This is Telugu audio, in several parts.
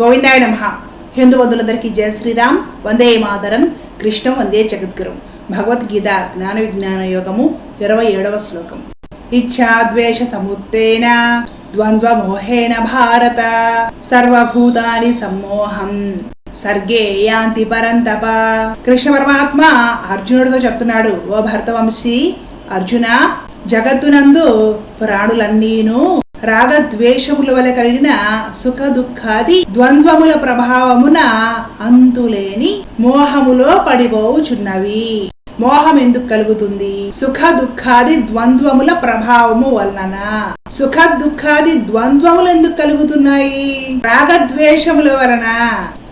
గోవిందాయ నమ. హిందూ బంధువులందరికీ జయ శ్రీరామ్. వందే మాదరం కృష్ణం వందే జగద్గురు. భగవద్గీత జ్ఞాన విజ్ఞాన యోగము ఇరవై ఏడవ శ్లోకం. ఇచ్ఛాద్వేష సముత్తేన ద్వంద్వ మోహేణ భారత సర్వభూతాని సమ్మోహం. సర్గే యాంతి పరంతప. కృష్ణ పరమాత్మ అర్జునుడితో చెప్తున్నాడు ఓ భరతవంశీ అర్జున జగత్తునందు ప్రాణులన్నీను. రాగద్వేషముల వలె కలిగిన సుఖ దుఃఖాది ద్వంద్వముల ప్రభావమున అంతులేని మోహములో పడిపోవుచున్నవి. మోహం ఎందుకు కలుగుతుంది? సుఖ దుఃఖాది ద్వంద్వముల ప్రభావము వలన. సుఖ దుఃఖాది ద్వంద్వములు ఎందుకు కలుగుతున్నాయి? రాగద్వేషముల వలన.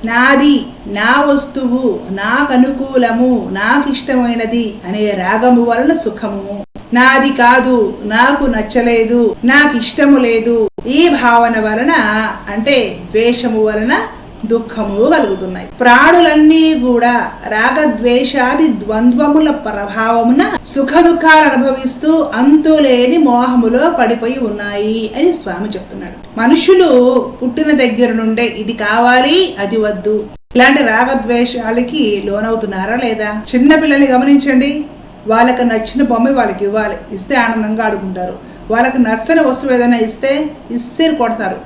నాది నా వస్తువు నాకు అనుకూలము నాకు ఇష్టమైనది అనే రాగము వలన సుఖము. నాది కాదు నాకు నచ్చలేదు నాకు ఇష్టము లేదు. ఈ భావన వలన అంటే ద్వేషము వలన దుఃఖము కలుగుతున్నాయి. ప్రాణులన్నీ కూడా రాగద్వేషాది ద్వంద్వముల ప్రభావమున సుఖ దుఃఖాలు అనుభవిస్తూ అంతులేని మోహములో పడిపోయి ఉన్నాయి అని స్వామి చెప్తున్నాడు. మనుషులు పుట్టిన దగ్గర నుండే ఇది కావాలి అది వద్దు. ఇలాంటి రాగద్వేషాలకి లోనవుతున్నారా లేదా? చిన్న పిల్లల్ని గమనించండి. వాళ్ళకి నచ్చిన బొమ్మ వాళ్ళకి ఇవ్వాలి. ఇస్తే ఆనందంగా ఆడుకుంటారు. వాళ్ళకి నచ్చని వస్తువు ఏదైనా ఇస్తే ఇస్తే కొడతారు.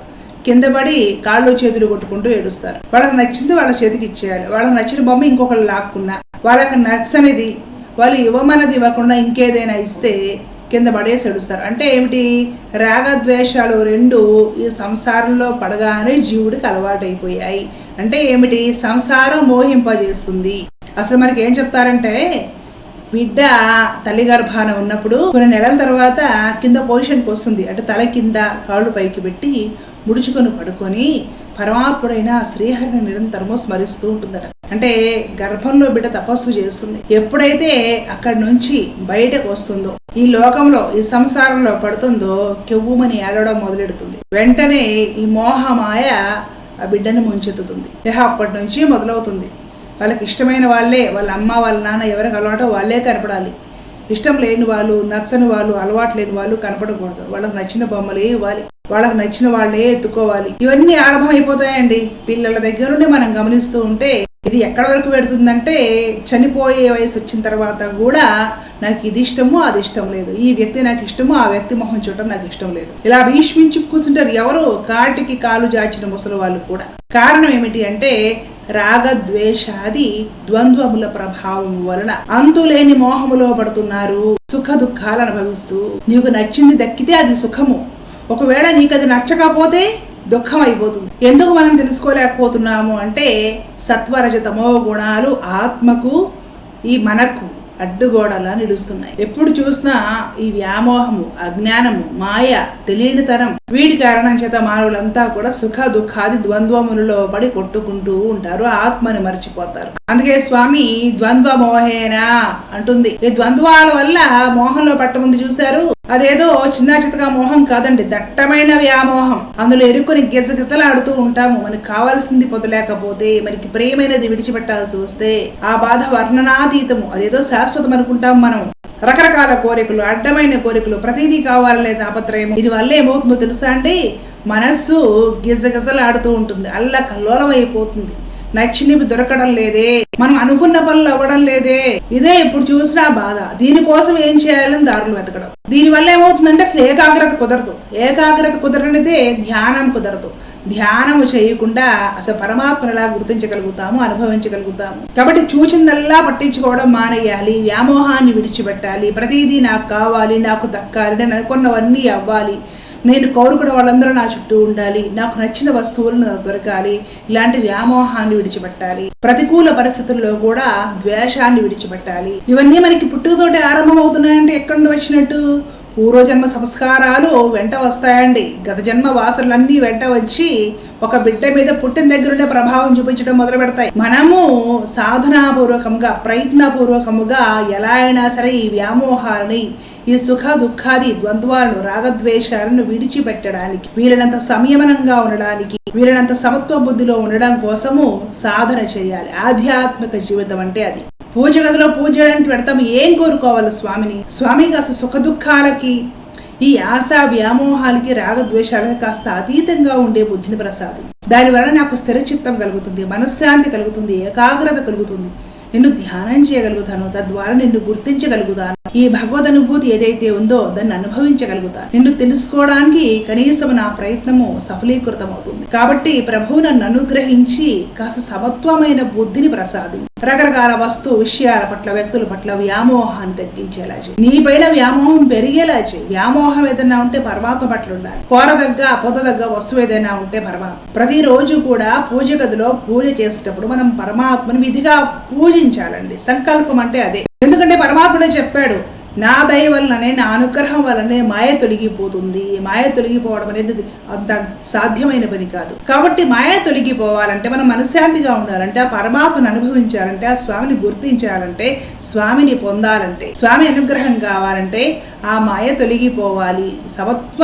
కింద పడి కాళ్ళు చేతులు కొట్టుకుంటూ ఏడుస్తారు. వాళ్ళకి నచ్చింది వాళ్ళ చేతికి ఇచ్చేయాలి. వాళ్ళకి నచ్చిన బొమ్మ ఇంకొకరు లాక్కున్నా వాళ్ళకి నచ్చనిది వాళ్ళు ఇవ్వమన్నది ఇవ్వకుండా ఇంకేదైనా ఇస్తే కింద పడేసి ఏడుస్తారు. అంటే ఏమిటి? రాగద్వేషాలు రెండు ఈ సంసారంలో పడగానే జీవుడికి అలవాటైపోయాయి. అంటే ఏమిటి? సంసారం మోహింపజేస్తుంది. అసలు మనకి ఏం చెప్తారంటే బిడ్డ తల్లి గర్భాన ఉన్నప్పుడు కొన్ని నెలల తర్వాత కింద పొజిషన్కి వస్తుంది. అంటే తల కింద కాళ్ళు పైకి పెట్టి ముడుచుకొని పడుకొని పరమాత్ముడైన శ్రీహరిని నిరంతరము స్మరిస్తూ ఉంటుందట. అంటే గర్భంలో బిడ్డ తపస్సు చేస్తుంది. ఎప్పుడైతే అక్కడి నుంచి బయటకు వస్తుందో ఈ లోకంలో ఈ సంసారంలో పడుతుందో కెవ్వుమని ఏడవడం మొదలెడుతుంది. వెంటనే ఈ మోహమాయ ఆ బిడ్డను ముంచెత్తుతుంది. ఇహ అప్పటి నుంచి మొదలవుతుంది. వాళ్ళకి ఇష్టమైన వాళ్ళే వాళ్ళ అమ్మ వాళ్ళ నాన్న ఎవరికి అలవాటో వాళ్ళే కనపడాలి. ఇష్టం లేని వాళ్ళు నచ్చని వాళ్ళు అలవాటు లేని వాళ్ళు కనపడకూడదు. వాళ్ళకి నచ్చిన బొమ్మలే ఇవ్వాలి. వాళ్ళకి నచ్చిన వాళ్ళే ఎత్తుకోవాలి ఇవన్నీ ఆరంభమైపోతాయండి. పిల్లల దగ్గర నుండి మనం గమనిస్తూ ఉంటే ఇది ఎక్కడ వరకు పెడుతుందంటే చనిపోయే వయసు వచ్చిన తర్వాత కూడా నాకు ఇది ఇష్టము అది ఇష్టం లేదు. ఈ వ్యక్తి నాకు ఇష్టము ఆ వ్యక్తి మొహం చూడటం నాకు ఇష్టం లేదు. ఇలా భీష్మించి కూర్చుంటారు ఎవరు కాటికి కాలు జాచిన ముసలి వాళ్ళు కూడా. కారణం ఏమిటి అంటే రాగద్వేషాది ద్వంద్వముల ప్రభావం వలన అంతులేని మోహములో పడుతున్నారు. సుఖ దుఃఖాలు అనుభవిస్తూ నీకు నచ్చింది దక్కితే అది సుఖము. ఒకవేళ నీకు అది నచ్చకపోతే దుఃఖం అయిపోతుంది ఎందుకు మనం తెలుసుకోలేకపోతున్నాము అంటే సత్వరజతమో గుణాలు ఆత్మకు ఈ మనకు అడ్డుగోడలా నిలుస్తున్నాయి. ఎప్పుడు చూసినా ఈ వ్యామోహము అజ్ఞానము మాయ తెలియని తరం వీటి కారణం చేత మానవులంతా కూడా సుఖ దుఃఖాది ద్వంద్వములలో పడి కొట్టుకుంటూ ఉంటారు ఆత్మని మర్చిపోతారు. అందుకే స్వామి ద్వంద్వ మోహేనా అంటుంది. ఈ ద్వంద్వాల వల్ల మోహంలో పట్టముందు చూశారు? అదేదో చిన్న చితగా మోహం కాదండి దట్టమైన వ్యామోహం. అందులో ఎరుకొని గిజగిజలాడుతూ ఉంటాము. మనకి కావాల్సింది పొందలేకపోతే మనకి ప్రేమైనది విడిచిపెట్టాల్సి వస్తే ఆ బాధ వర్ణనాతీతము. అదేదో శాశ్వతం అనుకుంటాం మనం. రకరకాల కోరికలు అడ్డమైన కోరికలు ప్రతిదీ కావాలనే తాపత్రయము. ఇది వల్ల ఏమవుతుందో తెలుసా అండి? మనస్సు గిజగిజలాడుతూ ఉంటుంది. అల్ల కల్లోలం అయిపోతుంది నచ్చినవి దొరకడం లేదే. మనం అనుకున్న పనులు అవ్వడం లేదే. ఇదే ఇప్పుడు చూసినా బాధ. దీనికోసం ఏం చేయాలని దారులు వెతకడం. దీనివల్ల ఏమవుతుందంటే అసలు ఏకాగ్రత కుదరదు. ఏకాగ్రత కుదరనిదే ధ్యానం కుదరదు. ధ్యానము చేయకుండా అసలు పరమాత్మలా గుర్తించగలుగుతాము అనుభవించగలుగుతాము. కాబట్టి చూచిందల్లా పట్టించుకోవడం మానేయాలి వ్యామోహాన్ని విడిచిపెట్టాలి ప్రతిదీ నాకు కావాలి నాకు దక్కాలి నేను అనుకున్నవన్నీ అవ్వాలి. నేను కోరుకున్న వాళ్ళందరూ నా చుట్టూ ఉండాలి నాకు నచ్చిన వస్తువులను దొరకాలి ఇలాంటి వ్యామోహాన్ని విడిచిపెట్టాలి. ప్రతికూల పరిస్థితుల్లో కూడా ద్వేషాన్ని విడిచిపెట్టాలి. ఇవన్నీ మనకి పుట్టుకతోటి ఆరంభం అవుతున్నాయంటే ఎక్కడి నుండి వచ్చినట్టు? పూర్వజన్మ సంస్కారాలు వెంట వస్తాయండి. గత జన్మ వాసనలన్నీ వెంట వచ్చి ఒక బిడ్డ మీద పుట్టిన దగ్గరుండే ప్రభావం చూపించడం మొదలు పెడతాయి మనము సాధనాపూర్వకంగా ప్రయత్నపూర్వకముగా ఎలా అయినా సరే ఈ వ్యామోహాలని ఈ సుఖ దుఃఖాది ద్వంద్వాలను రాగద్వేషాలను విడిచిపెట్టడానికి వీలైనంత సంయమనంగా ఉండడానికి వీలైనంత సమత్వ బుద్ధిలో ఉండడం కోసము సాధన చేయాలి. ఆధ్యాత్మిక జీవితం అంటే అది. పూజ గదిలో పూజ చేయడానికి పెడతాము. ఏం కోరుకోవాలి స్వామిని? స్వామికి కాస్త సుఖ దుఃఖాలకి ఈ ఆశ వ్యామోహాలకి రాగద్వేషాలకి కాస్త అతీతంగా ఉండే బుద్ధిని ప్రసాదం. దానివల్ల నాకు స్థిర చిత్తం కలుగుతుంది మనశ్శాంతి కలుగుతుంది ఏకాగ్రత కలుగుతుంది. నిన్ను ధ్యానం చేయగలుగుతాను తద్వారా నిన్ను గుర్తించగలుగుతాను. ఈ భగవద్ అనుభూతి ఏదైతే ఉందో దాన్ని అనుభవించగలుగుతాను. నిన్ను తెలుసుకోవడానికి కనీసం నా ప్రయత్నము సఫలీకృతమవుతుంది. కాబట్టి ప్రభువు నన్ను అనుగ్రహించి కాస్త సమత్వమైన బుద్ధిని ప్రసాది రకరకాల వస్తు విషయాల పట్ల వ్యక్తుల పట్ల వ్యామోహాన్ని తగ్గించేలా చేయి. నీ పైన వ్యామోహం పెరిగేలా చేయి. వ్యామోహం ఏదైనా ఉంటే పరమాత్మ పట్ల ఉండాలి. కోరదగ్గ పొందదగ్గ వస్తువు ఏదైనా ఉంటే పరమాత్మ. ప్రతిరోజు కూడా పూజ గదిలో పూజ చేసేటప్పుడు మనం పరమాత్మని విధిగా పూజించాలండి. సంకల్పం అంటే అదే. ఎందుకంటే పరమాత్మనే చెప్పాడు నా దయ వలననే నా అనుగ్రహం వలనే మాయ తొలగిపోతుంది. మాయ తొలగిపోవడం అనేది అంత సాధ్యమైన పని కాదు. కాబట్టి మాయ తొలగిపోవాలంటే మనం మనశ్శాంతిగా ఉండాలంటే ఆ పరమాత్మను అనుభవించాలంటే ఆ స్వామిని గుర్తించాలంటే స్వామిని పొందాలంటే స్వామి అనుగ్రహం కావాలంటే ఆ మాయ తొలగిపోవాలి. సమత్వ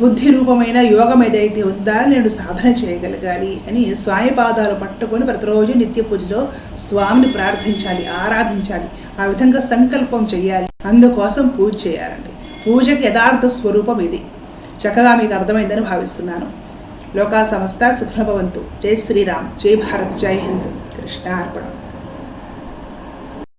బుద్ధి రూపమైన యోగం ఏదైతే ఉందో దాన్ని నేను సాధన చేయగలగాలి అని స్వామి పాదాలు పట్టుకొని ప్రతిరోజు నిత్య పూజలో స్వామిని ప్రార్థించాలి ఆరాధించాలి. ఆ విధంగా సంకల్పం చేయాలి. అందుకోసం పూజ చేయాలండి. పూజకి యథార్థ స్వరూపం ఇది. చక్కగా మీకు అర్థమైందని భావిస్తున్నాను. లోకా సంస్థ సుఖ్రభవంతు జై శ్రీరామ్. జై భారత్. జై హింద్. కృష్ణ అర్పణం